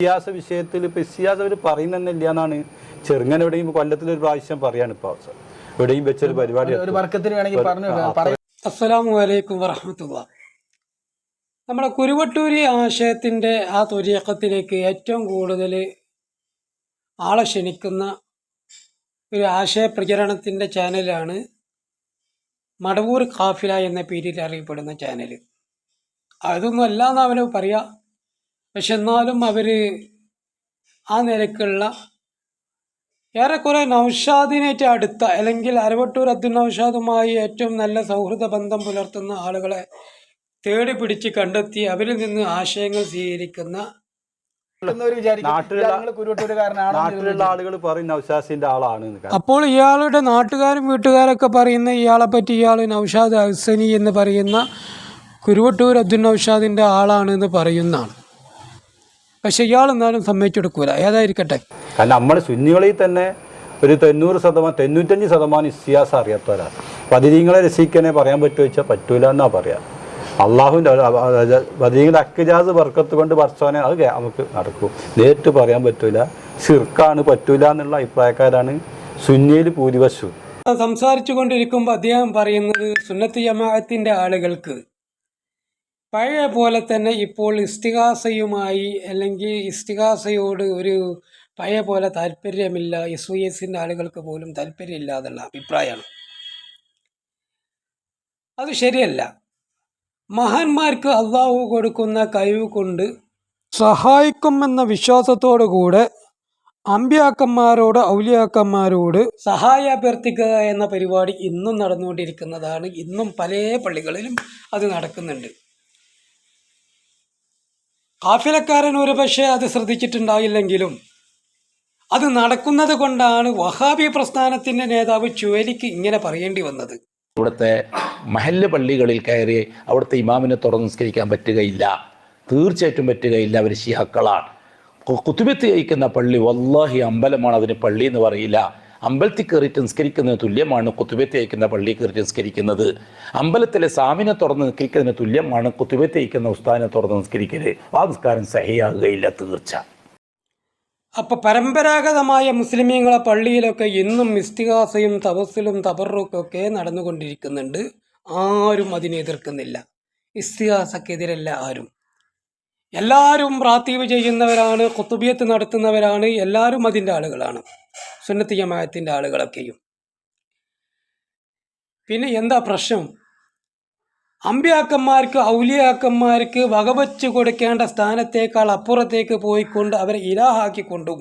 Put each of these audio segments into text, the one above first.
ഇസിയാസ വിഷയത്തിൽ ഇപ്പോൾ ഇസിയാസ് അവർ പറയുന്നില്ല എന്നാണ് ചെറുങ്ങനെ എവിടെയും കൊല്ലത്തിൽ ഒരു പ്രാവശ്യം പറയാണ് ഇപ്പോൾ എവിടെയും വെച്ചൊരു പരിപാടി അസ്സലാമു അലൈക്കും വറഹമത്തുള്ള. നമ്മുടെ കുരുവട്ടൂരി ആശയത്തിന്റെ ആ തുര്യക്കത്തിലേക്ക് ഏറ്റവും കൂടുതൽ ആളെ ക്ഷണിക്കുന്ന ഒരു ആശയ പ്രചരണത്തിന്റെ ചാനലാണ് മടവൂർ കാഫില എന്ന പേരിൽ അറിയപ്പെടുന്ന ചാനൽ അതൊന്നും അല്ലാന്ന് അവന് പറയാം പക്ഷെ എന്നാലും അവർ ആ നിലക്കുള്ള ഏറെക്കുറെ നൗഷാദിനേറ്റ് അടുത്ത അല്ലെങ്കിൽ അരവട്ടൂർ അബ്ദുൽ നൗഷാദുമായി ഏറ്റവും നല്ല സൗഹൃദ ബന്ധം പുലർത്തുന്ന ആളുകളെ തേടി പിടിച്ച് കണ്ടെത്തി അവരിൽ നിന്ന് ആശയങ്ങൾ സ്വീകരിക്കുന്ന നാട്ടിലുള്ള- ആളുകൾ പറയും നൗഷാസിന്റെ ആളാണ് അപ്പോൾ ഇയാളുടെ നാട്ടുകാരും വീട്ടുകാരൊക്കെ പറയുന്ന ഇയാളെ പറ്റി ഇയാൾ നൗഷാദ് ഹസനി എന്ന് പറയുന്ന കുരുവട്ടൂർ അബ്ദുൽ നൗഷാദിന്റെ ആളാണ് എന്ന് പറയുന്നതാണ്. പക്ഷെ ഇയാൾ എന്നാലും സമ്മതിച്ചെടുക്കൂല. ഏതായിരിക്കട്ടെ? കാരണം നമ്മൾ സുന്നികളിൽ തന്നെ ഒരു തൊണ്ണൂറ് ശതമാനം തൊണ്ണൂറ്റഞ്ച് ശതമാനം ഇസിയാസ് അറിയാത്തവരാണ് പതിരീങ്ങളെ രസിക്കാനേ പറയാൻ പറ്റുമോ വെച്ചാൽ പറ്റൂല എന്നാ പറയാം. അള്ളാഹുവിന്റെ പതിരീങ്ങളുടെ അക്കജാസ് വർക്കത്ത് കൊണ്ട് വർഷവനെ അത് നമുക്ക് നടക്കും. നേരിട്ട് പറയാൻ പറ്റൂല. സിർക്കാണ് പറ്റൂല എന്നുള്ള അഭിപ്രായക്കാരാണ് സുന്നിയിൽ ഭൂരിപക്ഷവും സംസാരിച്ചു കൊണ്ടിരിക്കുമ്പോൾ അദ്ദേഹം പറയുന്നത് സുന്നത്ത് ജമാഅത്തിന്റെ ആളുകൾക്ക് പഴയ പോലെ തന്നെ ഇപ്പോൾ ഇസ്തിഹാസയുമായി അല്ലെങ്കിൽ ഇസ്തിഹാസയോട് ഒരു പഴയ പോലെ താല്പര്യമില്ല എസ് വി എസിന്റെ ആളുകൾക്ക് പോലും താല്പര്യമില്ല അഭിപ്രായമാണ്. അത് ശരിയല്ല. മഹാന്മാർക്ക് അള്ളാഹു കൊടുക്കുന്ന കഴിവ് കൊണ്ട് സഹായിക്കുമെന്ന വിശ്വാസത്തോടു കൂടെ അമ്പ്യാക്കന്മാരോട് ഔലിയാക്കന്മാരോട് സഹായ അഭ്യർത്ഥിക്കുക എന്ന പരിപാടി ഇന്നും നടന്നുകൊണ്ടിരിക്കുന്നതാണ്. ഇന്നും പല പള്ളികളിലും അത് നടക്കുന്നുണ്ട്. കാഫിലക്കാരൻ ഒരു പക്ഷേ അത് ശ്രദ്ധിച്ചിട്ടുണ്ടായില്ലെങ്കിലും അത് നടക്കുന്നത് കൊണ്ടാണ് വഹാബി പ്രസ്ഥാനത്തിന്റെ നേതാവ് ചുവലിക്ക് ഇങ്ങനെ പറയേണ്ടി വന്നത്. ഇവിടുത്തെ മഹല്ല് പള്ളികളിൽ കയറി അവിടുത്തെ ഇമാമിനെ തുറന്ന് നിസ്കരിക്കാൻ പറ്റുകയില്ല. തീർച്ചയായിട്ടും പറ്റുകയില്ല. അവർ ഷിഹക്കളാണ് കുത്തുബത്ത് കഴിക്കുന്ന പള്ളി വല്ലാഹി അമ്പലമാണ് അതിന് പള്ളി എന്ന് പറയില്ല. അമ്പലത്തിൽ കയറിയിട്ട് നിസ്കരിക്കുന്നതിന് തുല്യമാണ് കുത്തുബത്ത് അയക്കുന്ന പള്ളി കയറിയിട്ട് നിസ്കരിക്കുന്നത്. അമ്പലത്തിലെ സാമിനെ തുറന്ന് നിസ്കരിക്കുന്നതിന് തുല്യമാണ് കുത്തുബത്ത് അയക്കുന്ന ഉസ്താദിനെ തുറന്ന് നിസ്കരിക്കൽ. ആ നിസ്കാരം സഹിയാകുകയില്ല തീർച്ച. അപ്പോൾ പരമ്പരാഗതമായ മുസ്ലിമീങ്ങളെ പള്ളിയിലൊക്കെ ഇന്നും ഇസ്തിഹാസയും തപസ്സിലും തബറുക്കൊക്കെ നടന്നുകൊണ്ടിരിക്കുന്നുണ്ട്. ആരും അതിനെ എതിർക്കുന്നില്ല. ഇസ്തിഹാസക്കെതിരല്ല ആരും. എല്ലാവരും പ്രാത്തീവ് ചെയ്യുന്നവരാണ് കുത്തുബിയത്ത് നടത്തുന്നവരാണ് എല്ലാവരും അതിന്റെ ആളുകളാണ്. സുന്നത്ത് ജമാഅത്തിന്റെ ആളുകളൊക്കെയും. പിന്നെ എന്താ പ്രശ്നം? അമ്പ്യാക്കന്മാർക്ക് ഔലിയാക്കന്മാർക്ക് വകവച്ച് കൊടുക്കേണ്ട സ്ഥാനത്തേക്കാൾ അപ്പുറത്തേക്ക് പോയിക്കൊണ്ട് അവരെ ഇലാഹാക്കിക്കൊണ്ടും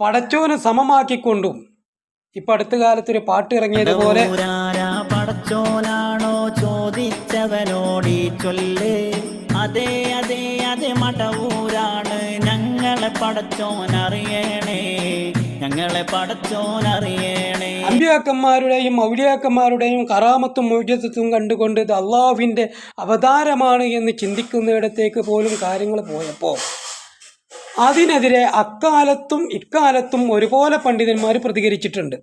പടച്ചോന് സമമാക്കിക്കൊണ്ടും. ഇപ്പൊ അടുത്ത കാലത്തൊരു പാട്ട് ഇറങ്ങിയതുപോലെ പോലെ പടച്ചോനാണോ ചോദിച്ചവനോടി ചൊല്ലേ. അതെ അതെ മടവൂരാണ് ഞങ്ങളെ പടച്ചോനറിയണേ. ഞങ്ങളെ പടച്ചോനറിയണേ അമ്പ്യാക്കന്മാരുടെയും ഔലിയാക്കന്മാരുടെയും കറാമത്തും മൗര്യത്വത്തും കണ്ടുകൊണ്ട് ഇത് അള്ളാഹുവിന്റെ അവതാരമാണ് എന്ന് ചിന്തിക്കുന്നിടത്തേക്ക് പോലും കാര്യങ്ങൾ പോയപ്പോൾ അതിനെതിരെ അക്കാലത്തും ഇക്കാലത്തും ഒരുപോലെ പണ്ഡിതന്മാർ പ്രതികരിച്ചിട്ടുണ്ട്.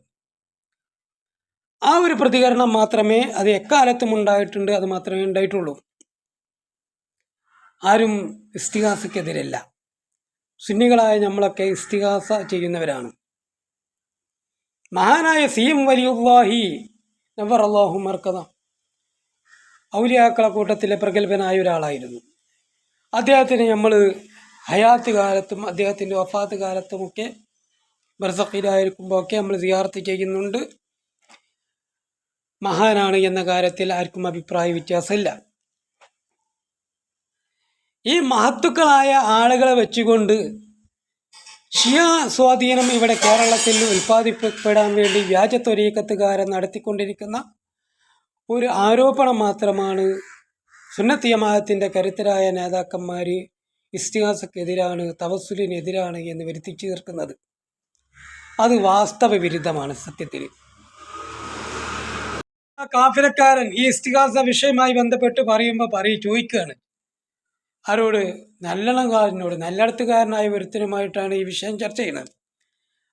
ആ ഒരു പ്രതികരണം മാത്രമേ അത് എക്കാലത്തും ഉണ്ടായിട്ടുണ്ട് അത് മാത്രമേ ഉണ്ടായിട്ടുള്ളൂ. ആരും ഇസ്തിഹാസക്കെതിരല്ല. സുന്നികളായ നമ്മളൊക്കെ ഇസ്തിഹാസ ചെയ്യുന്നവരാണ്. മഹാനായ സീം വലിയുല്ലാഹി നവർ അള്ളാഹു മർക്കത ഔലിയാക്കള കൂട്ടത്തിലെ പ്രഗത്ഭനായ ഒരാളായിരുന്നു. അദ്ദേഹത്തിന് നമ്മൾ ഹയാത്ത് കാലത്തും അദ്ദേഹത്തിന്റെ വഫാത്ത് കാലത്തുമൊക്കെ ബർസഖിലായിരിക്കുമ്പോൾ ഒക്കെ നമ്മൾ സിയാർത്ത് ചെയ്യുന്നുണ്ട്. മഹാനാണ് എന്ന കാര്യത്തിൽ ആർക്കും അഭിപ്രായ വ്യത്യാസമില്ല. ഈ മഹത്തുക്കളായ ആളുകളെ വെച്ചുകൊണ്ട് ഷിയ സ്വാധീനം ഇവിടെ കേരളത്തിൽ ഉൽപ്പാദിപ്പിക്കപ്പെടാൻ വേണ്ടി വ്യാജ ത്വരീക്കത്തുകാരൻ നടത്തിക്കൊണ്ടിരിക്കുന്ന ഒരു ആരോപണം മാത്രമാണ് സുന്നത്തിയമാഹത്തിന്റെ കരുത്തരായ നേതാക്കന്മാർ ഇസ്തിഹാസക്കെതിരാണ് തവസുലിനെതിരാണ് എന്ന് വരുത്തിച്ചു തീർക്കുന്നത് അത് വാസ്തവ വിരുദ്ധമാണ് സത്യത്തിൽ കാഫിലക്കാരൻ ഈ ഇസ്തിഹാസ വിഷയമായി ബന്ധപ്പെട്ട് പറയുമ്പോൾ പറയും ചോദിക്കുകയാണ് ആരോട് നല്ലണക്കാരനോട് നല്ലടത്തുകാരനായ ഒരുത്തനുമായിട്ടാണ് ഈ വിഷയം ചർച്ച ചെയ്യുന്നത്.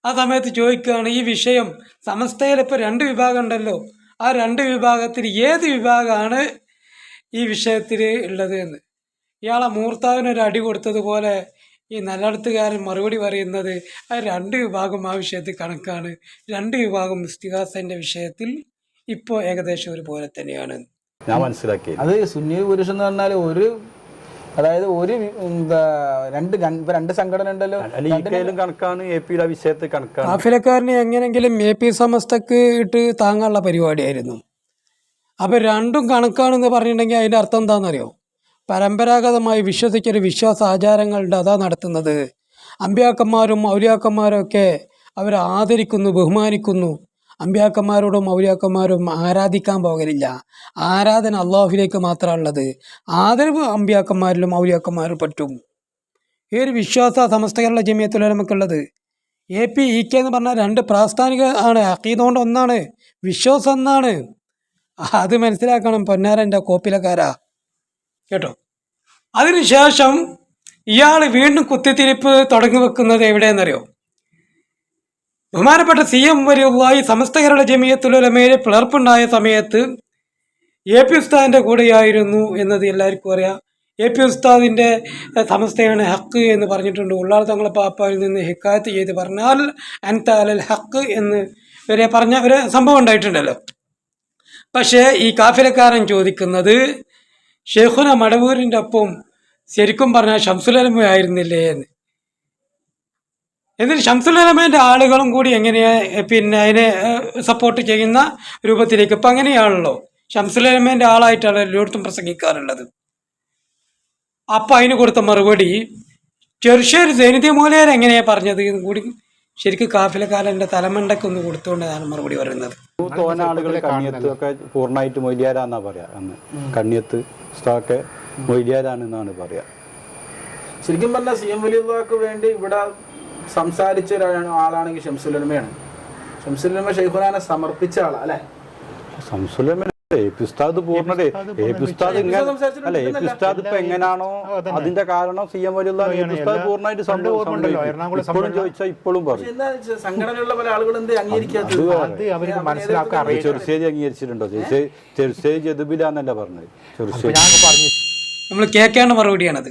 ആ സമയത്ത് ചോദിക്കുകയാണ് ഈ വിഷയം സമസ്തയിൽ ഇപ്പോൾ രണ്ട് വിഭാഗം ഉണ്ടല്ലോ. ആ രണ്ട് വിഭാഗത്തിൽ ഏത് വിഭാഗമാണ് ഈ വിഷയത്തിൽ ഉള്ളത് എന്ന്. ഇയാളെ മൂർത്താവിനൊരു അടി കൊടുത്തതുപോലെ ഈ നല്ലടത്തുകാരൻ മറുപടി പറയുന്നത് ആ രണ്ട് വിഭാഗം ആ വിഷയത്തിൽ കണക്കാണ്. രണ്ട് വിഭാഗം ഇസ്തിഹാസന്റെ വിഷയത്തിൽ ഇപ്പോൾ ഏകദേശം ഒരുപോലെ തന്നെയാണ്. ഞാൻ മനസ്സിലാക്കി അത് സുന്നി പുരുഷൻ എന്ന് പറഞ്ഞാൽ ഒരു അതായത് ഒരു എന്താ രണ്ട് രണ്ട് സംഘടന ഉണ്ടല്ലോ. കണക്കാണ് എ പിയുടെ ആ വിഷയത്തിൽ കണക്കാണ്. കാഫിലക്കാരനെ എങ്ങനെങ്കിലും എ പി സമസ്തക്ക് ഇട്ട് താങ്ങാനുള്ള പരിപാടിയായിരുന്നു. അപ്പോൾ രണ്ടും കണക്കാണെന്ന് പറഞ്ഞിട്ടുണ്ടെങ്കിൽ അതിന്റെ അർത്ഥം എന്താണെന്നറിയോ? പരമ്പരാഗതമായി വിശ്വസിക്കൊരു വിശ്വാസ ആചാരങ്ങളുടെ അതാ നടത്തുന്നത്. അമ്പ്യാക്കന്മാരും മൗര്യാക്കന്മാരും ഒക്കെ അവരെ ആദരിക്കുന്നു ബഹുമാനിക്കുന്നു. അമ്പ്യാക്കന്മാരോടും മൗര്യാക്കന്മാരും ആരാധിക്കാൻ പോകലില്ല. ആരാധന അള്ളാഹുലേക്ക് മാത്രമുള്ളത് ആദരവ് അമ്പ്യാക്കന്മാരിലും മൗര്യാക്കന്മാരിലും പറ്റും. ഈ ഒരു വിശ്വാസ സമസ്ത കേരള ജമിയത്തുലമക്കുള്ളത് എ പി ഇ കെ എന്ന് പറഞ്ഞാൽ രണ്ട് പ്രാസ്ഥാനിക ആണ്. അക്കീതുകൊണ്ട് ഒന്നാണ്. വിശ്വാസം ഒന്നാണ്. അത് മനസ്സിലാക്കണം പൊന്നാരന്റെ കോപ്പിലക്കാരാ. കേട്ടോ? അതിനുശേഷം ഇയാൾ വീണ്ടും കുത്തിത്തിരിപ്പ് തുടങ്ങി വെക്കുന്നത് എവിടെയെന്നറിയോ? ബഹുമാനപ്പെട്ട സി എം വരിയുള്ളായി സമസ്ത കേരള ജമിയത്തുലമയിലെ പിളർപ്പുണ്ടായ സമയത്ത് എ പി ഉസ്താദിന്റെ കൂടെയായിരുന്നു എന്നത് എല്ലാവർക്കും അറിയാം. എ പി ഉസ്താദിന്റെ സമസ്തയാണ് ഹക്ക് എന്ന് പറഞ്ഞിട്ടുണ്ട്. ഉള്ളാൾ തങ്ങളെ പാപ്പായിൽ നിന്ന് ഹിക്കായത്ത് ചെയ്ത് പറഞ്ഞാൽ അൻതാലൽ ഹക്ക് എന്ന് വരെ പറഞ്ഞ ഒരു സംഭവം ഉണ്ടായിട്ടുണ്ടല്ലോ. പക്ഷേ ഈ കാഫിലക്കാരൻ ചോദിക്കുന്നത് ഷെയ്ഖുന മടവൂരിന്റെ ഒപ്പം ശരിക്കും പറഞ്ഞാൽ ഷംസുലമ ആയിരുന്നില്ലേ? എന്ന്. എന്നിട്ട് ഷംസുലമേന്റെ ആളുകളും കൂടി എങ്ങനെയാ പിന്നെ അതിനെ സപ്പോർട്ട് ചെയ്യുന്ന രൂപത്തിലേക്ക് ഇപ്പം അങ്ങനെയാണല്ലോ. ഷംസുലമേന്റെ ആളായിട്ടാണ് എല്ലായിടത്തും പ്രസംഗിക്കാറുള്ളത്. അപ്പം അതിന് കൊടുത്ത മറുപടി ചെറുശ്ശേരി സൈനിധ്യ മൂലയർ എങ്ങനെയാ പറഞ്ഞത് എന്ന് കൂടി ശരിക്കും കാഫിലക്കാരന്റെ തലമണ്ടയ്ക്കൊന്ന് കൊടുത്തുകൊണ്ടാണ് മറുപടി പറയുന്നത്. തോന ആളുകൾ കണ്ണിയത്ത് ഒക്കെ പൂർണമായിട്ട് മൊയ്ലിയാരാന്നാ പറയാ അന്ന്. കണ്ണിയത്ത് ഒക്കെ മൊയ്ലിയാരാണെന്നാണ് പറയാ. ശരിക്കും പറഞ്ഞാൽ സി എം വലിയ വേണ്ടി ഇവിടെ സംസാരിച്ച ഒരാളാണ് ആളാണെങ്കിൽ ഷംസുലമയാണ് ഷംസുലമ ഷെയ്ഖുനാനെ സമർപ്പിച്ച ആളാ അല്ലെ? സംസുലമൻ എ പി ഉസ്താദ് പൂർണത. എ ഉസ്താദ് ഇങ്ങനെ അല്ല എ ഉസ്താദ് ഇപ്പൊ എങ്ങനാണോ അതിന്റെ കാരണം സി എം വലിയുള്ള സംഭവം പൂർണമായിട്ട് ഇപ്പോഴും ചോദിച്ചാൽ ഇപ്പോഴും പറയും. ചെറുശ്ശേരി അംഗീകരിച്ചിട്ടുണ്ടോ? ചെറുശ്ശേരി ചെറുശ്ശേരി ജതുബിലാന്നല്ല പറഞ്ഞത്? ചെറുശ്ശേരി ഞാൻ പറഞ്ഞു നമ്മൾ കേൾക്കേണ്ട മറുപടിയാണത്.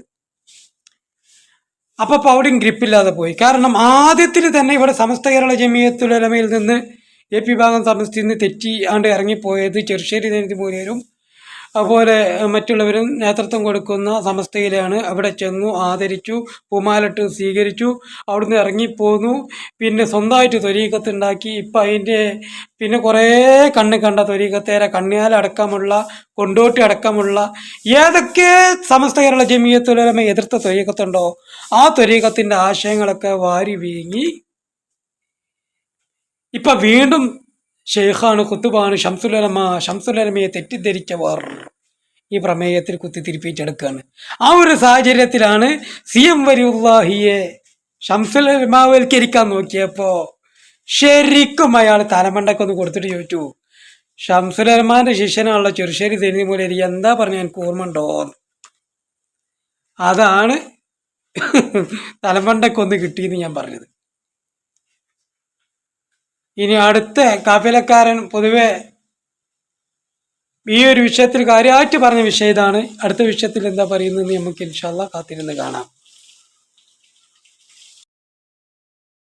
അപ്പോൾ പൗഡിങ് ഗ്രിപ്പില്ലാതെ പോയി. കാരണം ആദ്യത്തിൽ തന്നെ ഇവിടെ സമസ്ത കേരള ജമിയത്തുലമയിൽ നിന്ന് എ പി ഭാഗം സമസ്തയിൽ നിന്ന് തെറ്റി ആണ്ട് ഇറങ്ങിപ്പോയത് ചെറുശ്ശേരി നേരത്തെ മൂലരും അതുപോലെ മറ്റുള്ളവരും നേതൃത്വം കൊടുക്കുന്ന സമസ്തയിലാണ്. അവിടെ ചെന്നു ആദരിച്ചു പൂമാലിട്ട് സ്വീകരിച്ചു അവിടുന്ന് ഇറങ്ങിപ്പോന്നു. പിന്നെ സ്വന്തമായിട്ട് തൊരീക്കത്തുണ്ടാക്കി ഇപ്പം അതിന്റെ പിന്നെ കുറേ കണ്ണ് കണ്ട തൊരീക്കത്തേരെ കണ്ണിയാലടക്കമുള്ള കൊണ്ടോട്ടി അടക്കമുള്ള ഏതൊക്കെ സമസ്ത കേരള ജമീയത്തുലമ എതിർത്ത തൊരീക്കത്തുണ്ടോ ആ തൊരീക്കത്തിന്റെ ആശയങ്ങളൊക്കെ വാരി വീങ്ങി. ഇപ്പം വീണ്ടും ഷെയ്ഖാണ് കുത്തുബാണ് ഷംസുലമ ഷംസുലമയെ തെറ്റിദ്ധരിക്കവർ ഈ പ്രമേയത്തിൽ കുത്തിത്തിരിപ്പിച്ചെടുക്കുകയാണ് ആ ഒരു സാഹചര്യത്തിലാണ് സി എം വരിയുല്ലാഹിയെ ഷംസുലമാവൽക്കരിക്കാൻ നോക്കിയപ്പോ ശരിക്കും അയാൾ തലമണ്ടക്കൊന്ന് കൊടുത്തിട്ട് ചോദിച്ചു ഷംസുലമാന്റെ ശിഷ്യനാണല്ലോ ചെറുശ്ശേരി തെരുതി മൂലം എന്താ പറഞ്ഞു ഞാൻ ഓർമ്മ അതാണ് തലമണ്ടക്കൊന്ന് കിട്ടിയെന്ന് ഞാൻ പറഞ്ഞത്. ഇനി അടുത്ത കാഫിലക്കാരൻ പൊതുവെ ഈ ഒരു വിഷയത്തിൽ കാര്യമായിട്ട് പറഞ്ഞ വിഷയം ഇതാണ്. അടുത്ത വിഷയത്തിൽ എന്താ പറയുന്നത് നമുക്ക് ഇൻഷാല്ല കാത്തിരുന്ന് കാണാം.